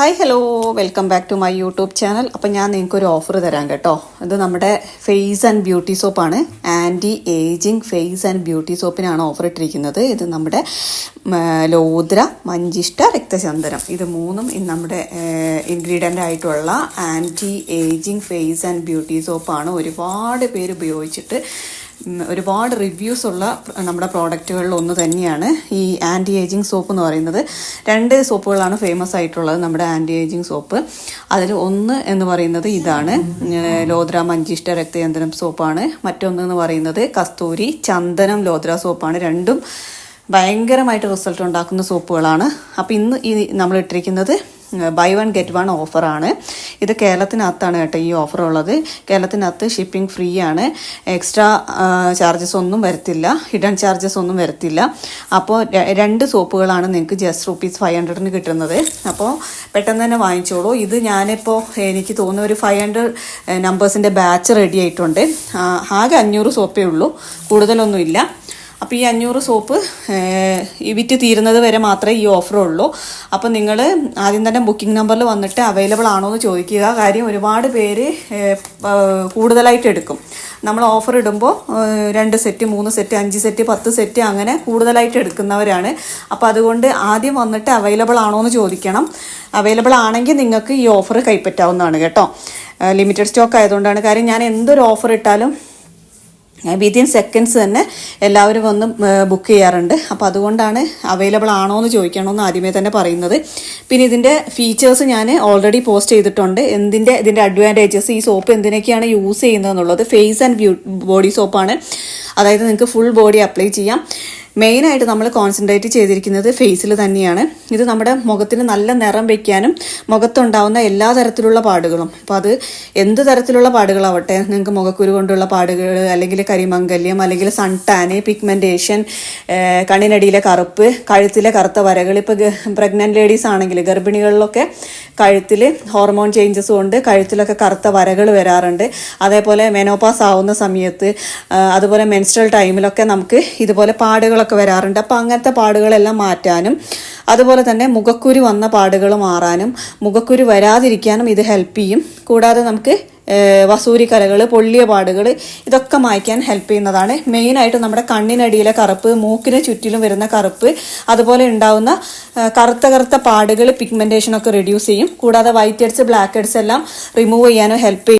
Hi hello welcome back to my YouTube channel അപ്പം ഞാൻ നിങ്ങൾക്ക് ഒരു ഓഫർ തരാം കേട്ടോ. ഇത് നമ്മുടെ face and beauty സോപ്പാണ് anti ageing face and beauty സോപ്പിനാണ് offer ഇട്ടിരിക്കുന്നത്. ഇത് നമ്മുടെ ലോദ്ര മഞ്ചിഷ്ട രക്തചന്ദനം. ഇത് മൂന്നും നമ്മുടെ ഇൻഗ്രീഡിയന്റ് ആയിട്ടുള്ള anti ageing face and beauty സോപ്പാണ് ഒരുപാട് പേര് ഉപയോഗിച്ചിട്ട് ഒരുപാട് റിവ്യൂസ് ഉള്ള നമ്മുടെ പ്രോഡക്റ്റുകളിൽ ഒന്ന് തന്നെയാണ് ഈ ആന്റി ഏജിങ് സോപ്പ് എന്ന് പറയുന്നത്. രണ്ട് സോപ്പുകളാണ് ഫേമസ് ആയിട്ടുള്ളത് നമ്മുടെ ആന്റി ഏജിങ് സോപ്പ് അതിൽ ഒന്ന് എന്ന് പറയുന്നത് ഇതാണ്. ലോദ്ര മഞ്ചിഷ്ട രക്തചന്ദനം സോപ്പാണ് മറ്റൊന്ന് എന്ന് പറയുന്നത് കസ്തൂരി ചന്ദനം ലോദ്ര സോപ്പാണ് രണ്ടും ഭയങ്കരമായിട്ട് റിസൾട്ട് ഉണ്ടാക്കുന്ന സോപ്പുകളാണ് അപ്പോൾ ഇന്ന് ഈ നമ്മൾ ഇട്ടിരിക്കുന്നത് ബൈ വൺ ഗെറ്റ് വൺ ഓഫറാണ് ഇത് കേരളത്തിനകത്താണ് കേട്ടോ ഈ ഓഫർ ഉള്ളത്. കേരളത്തിനകത്ത് ഷിപ്പിംഗ് ഫ്രീ ആണ്. എക്സ്ട്രാ ചാർജസ് ഒന്നും വരത്തില്ല. ഹിഡൻ ചാർജസ് ഒന്നും വരത്തില്ല. അപ്പോൾ രണ്ട് സോപ്പുകളാണ് നിങ്ങൾക്ക് ജസ്റ്റ് റുപ്പീസ് ഫൈവ് ഹൺഡ്രഡിന് കിട്ടുന്നത്. അപ്പോൾ പെട്ടെന്ന് തന്നെ വാങ്ങിച്ചോളൂ. ഇത് ഞാനിപ്പോൾ എനിക്ക് തോന്നുന്ന ഒരു ഫൈവ് ഹൺഡ്രഡ് നമ്പേഴ്സിന്റെ ബാച്ച് റെഡി ആയിട്ടുണ്ട്. ആകെ അഞ്ഞൂറ് സോപ്പേ ഉള്ളൂ. കൂടുതലൊന്നുമില്ല. അപ്പോൾ ഈ അഞ്ഞൂറ് സോപ്പ് വിറ്റ് തീരുന്നത് വരെ മാത്രമേ ഈ ഓഫർ ഉള്ളൂ. അപ്പോൾ നിങ്ങൾ ആദ്യം തന്നെ ബുക്കിംഗ് നമ്പറിൽ വന്നിട്ട് അവൈലബിൾ ആണോ എന്ന് ചോദിക്കുക. കാര്യം ഒരുപാട് പേര് കൂടുതലായിട്ട് എടുക്കും. നമ്മൾ ഓഫർ ഇടുമ്പോൾ രണ്ട് സെറ്റ് മൂന്ന് സെറ്റ് അഞ്ച് സെറ്റ് പത്ത് സെറ്റ് അങ്ങനെ കൂടുതലായിട്ട് എടുക്കുന്നവരാണ്. അപ്പോൾ അതുകൊണ്ട് ആദ്യം വന്നിട്ട് അവൈലബിൾ ആണോ എന്ന് ചോദിക്കണം. അവൈലബിൾ ആണെങ്കിൽ നിങ്ങൾക്ക് ഈ ഓഫർ കൈപ്പറ്റാവുന്നതാണ് കേട്ടോ. ലിമിറ്റഡ് സ്റ്റോക്ക് ആയതുകൊണ്ടാണ്. കാര്യം ഞാൻ എന്തൊരു ഓഫർ ഇട്ടാലും വിതിൻ സെക്കൻഡ്സ് തന്നെ എല്ലാവരും വന്ന് ബുക്ക് ചെയ്യാറുണ്ട്. അപ്പോൾ അതുകൊണ്ടാണ് അവൈലബിൾ ആണോ എന്ന് ചോദിക്കണമെന്ന് ആദ്യമേ തന്നെ പറയുന്നത്. പിന്നെ ഇതിന്റെ ഫീച്ചേഴ്സ് ഞാൻ ഓൾറെഡി പോസ്റ്റ് ചെയ്തിട്ടുണ്ട്. എന്തിന്റെ ഇതിന്റെ അഡ്വാന്റേജസ് ഈ സോപ്പ് എന്തിനൊക്കെയാണ് യൂസ് ചെയ്യുന്നത് എന്നുള്ളത് ഫേസ് ആൻഡ് ബോഡി സോപ്പാണ് അതായത് നിങ്ങൾക്ക് ഫുൾ ബോഡി അപ്ലൈ ചെയ്യാം. മെയിനായിട്ട് നമ്മൾ കോൺസെൻട്രേറ്റ് ചെയ്തിരിക്കുന്നത് ഫേസിൽ തന്നെയാണ്. ഇത് നമ്മുടെ മുഖത്തിന് നല്ല നിറം വയ്ക്കാനും മുഖത്തുണ്ടാവുന്ന എല്ലാ തരത്തിലുള്ള പാടുകളും. അപ്പോൾ അത് എന്ത് തരത്തിലുള്ള പാടുകളാവട്ടെ നിങ്ങൾക്ക് മുഖക്കുരു കൊണ്ടുള്ള പാടുകൾ അല്ലെങ്കിൽ കരിമംഗല്യം അല്ലെങ്കിൽ സൺ ടാന് പിഗ്മെന്റേഷൻ കണ്ണിനടിയിലെ കറുപ്പ് കഴുത്തിലെ കറുത്ത വരകൾ. ഇപ്പോൾ പ്രഗ്നന്റ് ലേഡീസ് ആണെങ്കിൽ ഗർഭിണികളിലൊക്കെ കഴുത്തിൽ ഹോർമോൺ ചേഞ്ചസ് കൊണ്ട് കഴുത്തിലൊക്കെ കറുത്ത വരകൾ വരാറുണ്ട്. അതേപോലെ മെനോപാസ് ആവുന്ന സമയത്ത് അതുപോലെ മെൻസ്ട്രൽ ടൈമിലൊക്കെ നമുക്ക് ഇതുപോലെ പാടുകളൊക്കെ വരാറുണ്ട്. അപ്പോൾ അങ്ങനത്തെ പാടുകളെല്ലാം മാറ്റാനും അതുപോലെ തന്നെ മുഖക്കുരു വന്ന പാടുകൾ മാറാനും മുഖക്കുരു വരാതിരിക്കാനും ഇത് ഹെൽപ്പ് ചെയ്യും. കൂടാതെ നമുക്ക് വസൂരി കലകൾ പൊള്ളിയ പാടുകൾ ഇതൊക്കെ മായ്ക്കാൻ ഹെൽപ്പ് ചെയ്യുന്നതാണ്. മെയിനായിട്ട് നമ്മുടെ കണ്ണിനടിയിലെ കറുപ്പ് മൂക്കിന് ചുറ്റിലും വരുന്ന കറുപ്പ് അതുപോലെ ഉണ്ടാവുന്ന കറുത്ത കറുത്ത പാടുകൾ പിഗ്മെന്റേഷനൊക്കെ റെഡ്യൂസ് ചെയ്യും. കൂടാതെ വൈറ്റ് ഹെഡ്സ് ബ്ലാക്ക് ഹെഡ്സ് എല്ലാം റിമൂവ് ചെയ്യാനും ഹെൽപ്പ് ചെയ്യും.